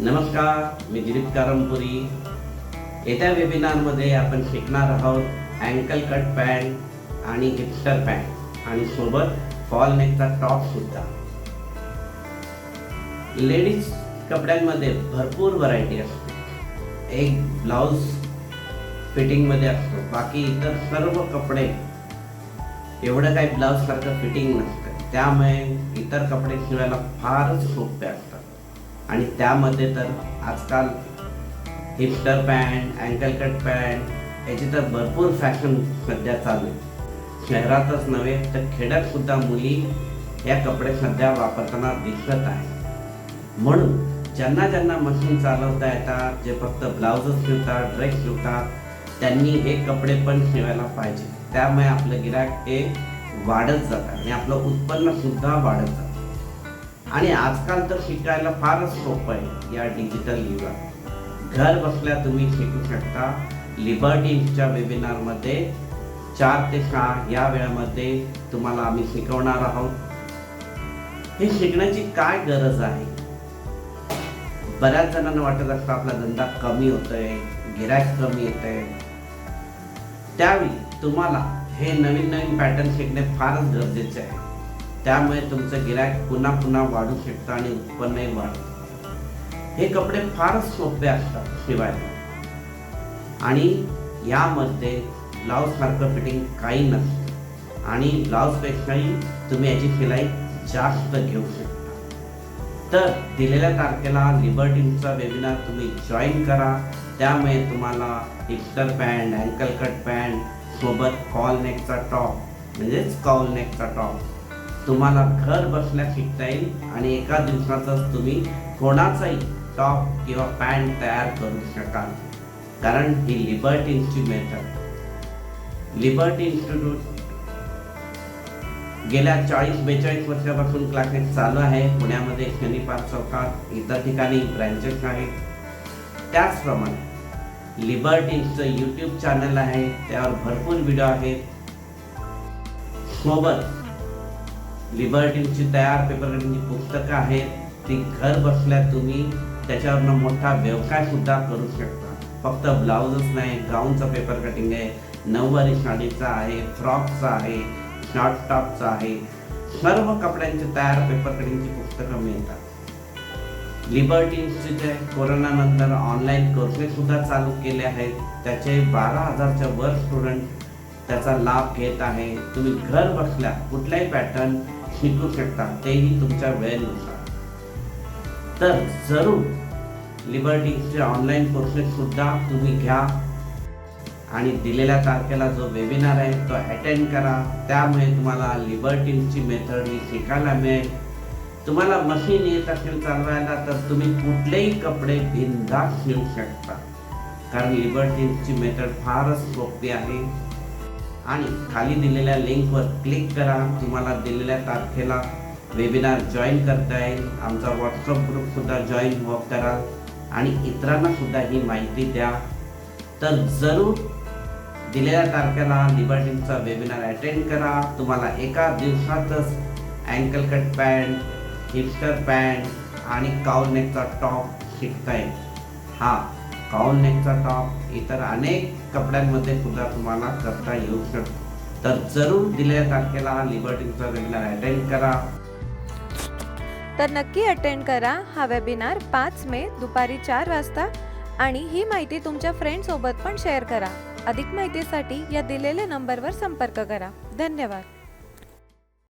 नमस्कार मी दिलीप कारमपुरी. येत्या वेबिनारमध्ये आपण शिकणार आहोत अँकल कट पॅन्ट आणि हिप्स्टर पॅन्ट आणि सोबत फॉल नेकचा टॉप सुद्धा. लेडीज कपड्यांमध्ये भरपूर व्हरायटी असते. एक ब्लाऊज फिटिंगमध्ये असतो. बाकी इतर सर्व कपडे एवढं काही ब्लाऊज सारखं फिटिंग नसतं. त्यामुळे इतर कपडे शिवायला फारच सोपे असतात. आणि त्यामध्ये तर आजकाल hipster pant ankle cut pant याची तर भरपूर फॅशन सध्या चालू आहे. शहरातच नव्हे तर खेड्यात सुद्धा मुली या कपडे सध्या वापरताना दिसत आहे म्हणून ज्यांना ज्यांना मशीन चालवता येतात जे फक्त ब्लाउजच शिवतात ड्रेस शिवतात त्यांनी हे कपडे पण शिवायला पाहिजे. त्यामुळे आपलं गिराक हे वाढत जातं आणि आपलं उत्पन्न सुद्धा वाढत जातं. आणि आजकाल तर शिकायला फारच सोपं आहे या डिजिटल युगात. घर बसल्या तुम्ही शिकू शकता. लिबर्टीजच्या वेबिनारमध्ये चार ते सहा या वेळामध्ये तुम्हाला आम्ही शिकवणार आहोत. हे शिकण्याची काय गरज आहे? बऱ्याच जणांना वाटत असतं आपला धंदा कमी होतोय गिरायक कमी येत आहे त्यावेळी तुम्हाला हे नवीन नवीन पॅटर्न शिकणे फारच गरजेचे आहे. त्यामुळे तुमचं गिरायक पुन्हा पुन्हा वाढू शकतं आणि उत्पन्नही वाढतं हे कपडे फारच सोपे असतात शिवायला. आणि यामध्ये ब्लाऊज सारखं फिटिंग काही नसतं. आणि ब्लाऊजपेक्षाही तुम्ही याची शिलाई जास्त घेऊ शकता. तर दिलेल्या तारखेला लिबर्टीचा वेबिनार तुम्ही जॉईन करा. त्यामुळे तुम्हाला hipster pant ankle cut pant सोबत कॉल नेकचा टॉप म्हणजेच कॉल नेकचा टॉप तुम्हाला घर बसल्या शिकता येईल आणि एका दिवसातच तुम्ही कोणाचाही टॉप किंवा पॅन्ट तयार करू शकाल. कारण ही लिबर्टीची मेथड लिबर्टी इन्स्टिट्यूट गेल्या चाळीस बेचाळीस वर्षापासून क्लासेस चालू आहे. पुण्यामध्ये शनिपार चौकात इतर ठिकाणी ब्रँचेस आहेत. त्याचप्रमाणे लिबर्टीचं यूट्यूब चॅनल आहे. त्यावर भरपूर व्हिडिओ आहेत. सोबत लिबर्टीची तयार पेपर कटिंगची पुस्तकं आहेत ती घर बसल्या तुम्ही त्याच्यावरनं मोठा व्यवसाय सुद्धा करू शकता. फक्त ब्लाऊजच नाही गाऊनचा पेपर कटिंग आहे नऊवारी साडीचा आहे फ्रॉकचा आहे शॉर्ट टॉपचा आहे. सर्व कपड्यांचे तयार पेपर कटिंगची पुस्तकं मिळतात. लिबर्टी जे कोरोनानंतर ऑनलाईन कोर्सेस सुद्धा चालू केले आहेत त्याचे बारा हजारच्या वर स्टुडंट त्याचा लाभ घेत आहे. तुम्ही घर बसल्या कुठलाही पॅटर्न शिकू शकता. तेही तुमच्या वेळेनुसार. तर जरूर लिबर्टीचे ऑनलाईन कोर्सेस सुद्धा तुम्ही घ्या. आणि दिलेल्या तारखेला जो वेबिनार आहे तो अटेंड करा. त्यामुळे तुम्हाला लिबर्टीची मेथड ही शिकायला मिळेल. तुम्हाला मशीन येत असेल चालवायला तर तुम्ही कुठलेही कपडे बिनधास्त शिवू शकता. कारण लिबर्टीची मेथड फारच सोपी आहे. आणि खाली दिलेल्या लिंकवर क्लिक करा. तुम्हाला दिलेल्या तारखेला वेबिनार जॉईन करता येईल. आमचा व्हॉट्सअप ग्रुपसुद्धा जॉईन हो करा. आणि इतरांनासुद्धा ही माहिती द्या. तर जरूर दिलेल्या तारखेला लिबर्टीनचा वेबिनार अटेंड करा. तुम्हाला एका दिवसातच ankle cut pant hipster pant आणि काउलनेकचा टॉप शिकता येईल. हा. काउल नेकचा टॉप इतर अनेक कपड्यांमध्ये सुद्धा तुम्हाला करता येऊ शकतो. तर जरूर दिलेल्या तारखेला लिबर्टीचा वेबिनार अटेंड करा. तर नक्की अटेंड करा हा वेबिनार पाच मे दुपारी चार वाजता आणि ही माहिती तुमच्या फ्रेंडसोबत पण शेअर करा. अधिक माहितीसाठी या दिलेल्या नंबरवर संपर्क करा. धन्यवाद.